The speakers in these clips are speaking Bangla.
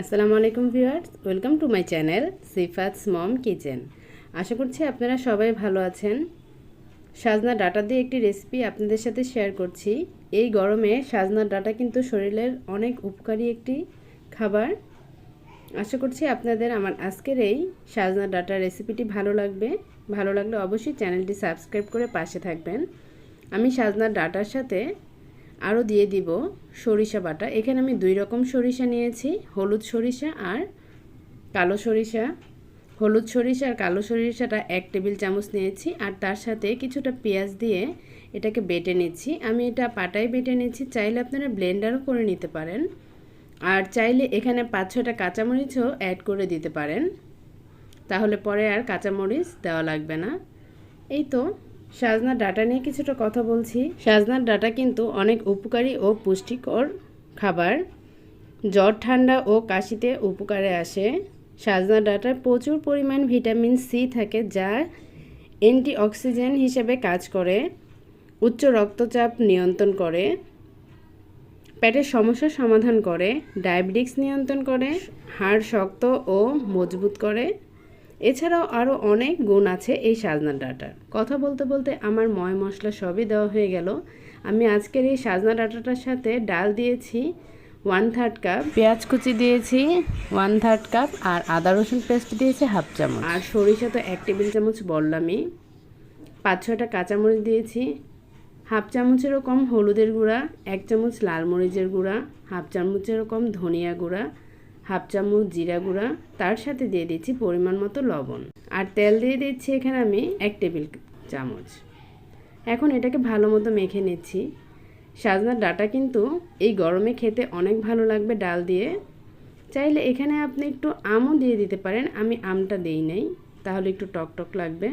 আসসালামু আলাইকুম viewers, welcome to my channel Sifat's mom kitchen. আশা করছি আপনারা সবাই ভালো আছেন। সাজনা ডাটা দিয়ে একটি রেসিপি আপনাদের সাথে শেয়ার করছি। এই গরমে সাজনা ডাটা কিন্তু শরীরের অনেক উপকারী একটি খাবার। আশা করছি আপনাদের আমার আজকের এই সাজনা ডাটা রেসিপিটি ভালো লাগবে। ভালো লাগলে অবশ্যই চ্যানেলটি সাবস্ক্রাইব করে পাশে থাকবেন। আমি সাজনা ডাটার সাথে আরও দিয়ে দিব সরিষা বাটা। এখানে আমি দুই রকম সরিষা নিয়েছি, হলুদ সরিষা আর কালো সরিষা। হলুদ সরিষা আর কালো সরিষাটা এক টেবিল চামচ নিয়েছি আর তার সাথে কিছুটা পেঁয়াজ দিয়ে এটাকে বেটে নিচ্ছি। আমি এটা পাটায় বেটে নিচ্ছি, চাইলে আপনারা ব্লেন্ডারও করে নিতে পারেন। আর চাইলে এখানে পাঁচ ছটা কাঁচামরিচও অ্যাড করে দিতে পারেন। তাহলে পরে আর কাঁচামরিচ দেওয়া লাগবে না। এই তো। সাজনার ডাটা নিয়ে কিছুটা কথা বলছি। সাজনার ডাটা কিন্তু অনেক উপকারী ও পুষ্টিকর খাবার। জ্বর, ঠান্ডা ও কাশিতে উপকারে আসে। সাজনা ডাটায় প্রচুর পরিমাণ ভিটামিন সি থাকে যা অ্যান্টিঅক্সিজেন হিসেবে কাজ করে, উচ্চ রক্তচাপ নিয়ন্ত্রণ করে, পেটের সমস্যার সমাধান করে, ডায়াবেটিক্স নিয়ন্ত্রণ করে, হাড় শক্ত ও মজবুত করে। এছাড়াও আরও অনেক গুণ আছে এই সাজনা ডাটার। কথা বলতে বলতে আমার ময় মশলা সবই দেওয়া হয়ে গেল। আমি আজকের এই সাজনা ডাটাটার সাথে ডাল দিয়েছি ওয়ান থার্ড কাপ পেঁয়াজ কুচি দিয়েছি ওয়ান থার্ড কাপ আর আদা রসুন পেস্ট দিয়েছি হাফ চামচ। আর সরিষা তো এক টেবিল চামচ বললামই। পাঁচ ছটা কাঁচামরিচ দিয়েছি হাফ চামচেরও কম হলুদের গুঁড়া, এক চামচ লাল মরিচের গুঁড়া হাফ চামচেরও কম ধনিয়া গুঁড়া হাফ চামচ জিরা গুঁড়া, তার সাথে দিয়ে দিচ্ছি পরিমাণ মতো লবণ। আর তেল দিয়ে দিচ্ছি এখানে আমি এক টেবিল চামচ। এখন এটাকে ভালো মতো মেখে নিচ্ছি। সাজনার ডাটা কিন্তু এই গরমে খেতে অনেক ভালো লাগবে ডাল দিয়ে। চাইলে এখানে আপনি একটু আমও দিয়ে দিতে পারেন, আমি আমটা দেই নাই, তাহলে একটু টক টক লাগবে।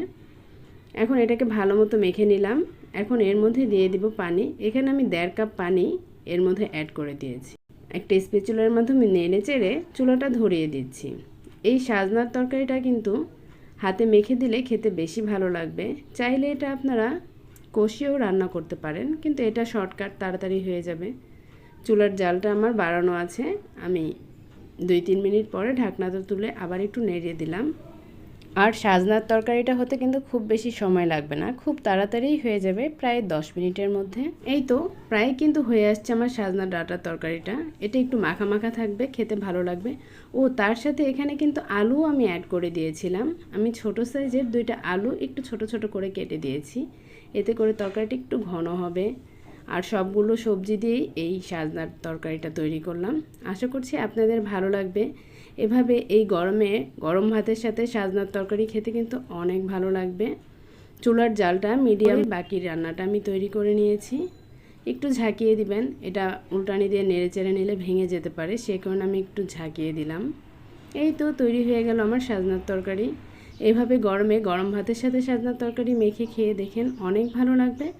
এখন এটাকে ভালো মতো মেখে নিলাম। এখন এর মধ্যে দিয়ে দিব পানি। এখানে আমি দেড় কাপ পানি এর মধ্যে অ্যাড করে দিয়েছি। একটা স্পেচুলার মাধ্যমে নেড়ে চেড়ে চুলাটা ধরিয়ে দিচ্ছি। এই সাজনার তরকারিটা কিন্তু হাতে মেখে দিলে খেতে বেশি ভালো লাগবে। চাইলে এটা আপনারা কষিয়েও রান্না করতে পারেন, কিন্তু এটা শর্টকাট তাড়াতাড়ি হয়ে যাবে। চুলার জালটা আমার বাড়ানো আছে। আমি দুই তিন মিনিট পরে ঢাকনাটা তুলে আবার একটু নেড়িয়ে দিলাম। আর সাজনার তরকারিটা হতে কিন্তু খুব বেশি সময় লাগবে না, খুব তাড়াতাড়ি হয়ে যাবে প্রায় দশ মিনিটের মধ্যে। এই তো প্রায় কিন্তু হয়ে আসছে আমার সাজনা ডাটার তরকারিটা, এটা একটু মাখা মাখা থাকবে, খেতে ভালো লাগবে। ও, তার সাথে এখানে কিন্তু আলু আমি অ্যাড করে দিয়েছিলাম। আমি ছোট সাইজের দুইটা আলু একটু ছোট ছোট করে কেটে দিয়েছি। এতে করে তরকারিটা একটু ঘন হবে। আর সবগুলো সবজি দিয়েই এই সাজনার তরকারিটা তৈরি করলাম। আশা করছি আপনাদের ভালো লাগবে। এভাবে এই গরমে গরম ভাতের সাথে সাজনার তরকারি খেতে কিন্তু অনেক ভালো লাগবে। চুলার জালটা মিডিয়াম বাকি রান্নাটা আমি তৈরি করে নিয়েছি। একটু ঝাঁকিয়ে দিবেন এটা উল্টানি দিয়ে নেড়ে চেড়ে নিলে ভেঙে যেতে পারে সে কারণে আমি একটু ঝাঁকিয়ে দিলাম। এই তো তৈরি হয়ে গেল আমার সাজনার তরকারি। এভাবে গরমে গরম ভাতের সাথে সাজনার তরকারি মেখে খেয়ে দেখেন অনেক ভালো লাগবে।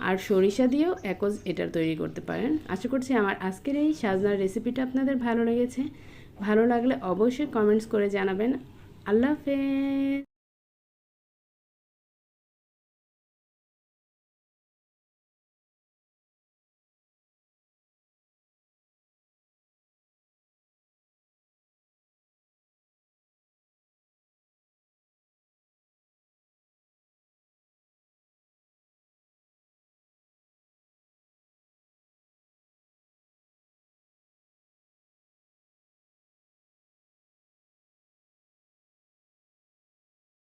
আর সরিষা দিয়েও একজ এটা তৈরি করতে পারেন। আশা করছি আমার আজকের এই সাজনার রেসিপিটা আপনাদের ভালো লেগেছে। ভালো লাগলে অবশ্যই কমেন্টস করে জানাবেন। আল্লাহ হাফেজ।